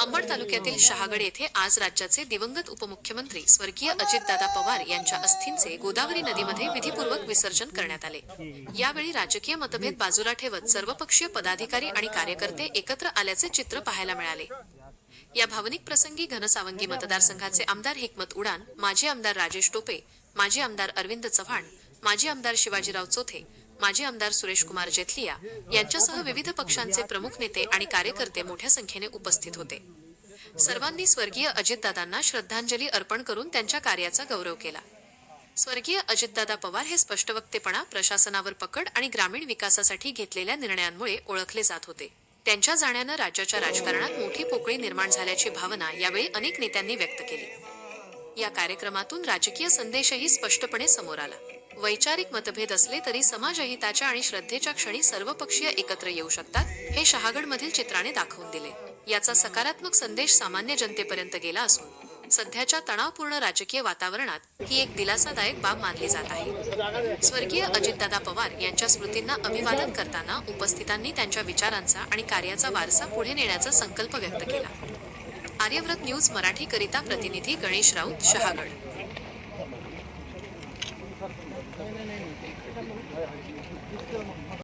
अंबड तालुक्यातील शहागड येथे आज राज्याचे दिवंगत उपमुख्यमंत्री स्वर्गीय अजितदादा पवार यांच्या अस्थींचे गोदावरी नदीमध्ये विधीपूर्वक विसर्जन करण्यात आले. यावेळी राजकीय मतभेद बाजूला ठेवत सर्वपक्षीय पदाधिकारी आणि कार्यकर्ते एकत्र आल्याचे चित्र पाहायला मिळाले. या भावनिक प्रसंगी घनसावंगी मतदारसंघाचे आमदार हिकमत उडान माजी आमदार राजेश टोपे माजी आमदार अरविंद चव्हाण माजी आमदार शिवाजीराव चोथे माजी आमदार सुरेश कुमार जेथलिया यांच्यासह विविध पक्षांचे प्रमुख नेते आणि कार्यकर्ते मोठ्या संख्येने उपस्थित होते. सर्वांनी स्वर्गीय अजितदादांना श्रद्धांजली अर्पण करून त्यांच्या कार्याचा गौरव केला. स्वर्गीय अजितदादा पवार हे स्पष्टवक्तेपणा प्रशासनावर पकड आणि ग्रामीण विकासासाठी घेतलेल्या निर्णयांमुळे ओळखले जात होते. त्यांच्या जाण्यानं राज्याच्या राजकारणात मोठी पोकळी निर्माण झाल्याची भावना यावेळी अनेक नेत्यांनी व्यक्त केली. या कार्यक्रमातून राजकीय संदेशही स्पष्टपणे समोर आला. वैचारिक मतभेद असले तरी समाजहिताच्या आणि श्रद्धेच्या क्षणी सर्वपक्षीय एकत्र येऊ शकतात हे शहागडमधील चित्राने दाखवून दिले. याचा सकारात्मक संदेश सामान्य जनतेपर्यंत गेला असून सध्याच्या तणावपूर्ण राजकीय वातावरणात ही एक दिलासादायक बाब मानली जात आहे. स्वर्गीय अजितदादा पवार यांच्या स्मृतींना अभिवादन करताना उपस्थितांनी त्यांच्या विचारांचा आणि कार्याचा वारसा पुढे नेण्याचा संकल्प व्यक्त केला. आर्यव्रत न्यूज मराठी करिता प्रतिनिधी गणेश राऊत शहागड. మాట్లాడుతున్నాను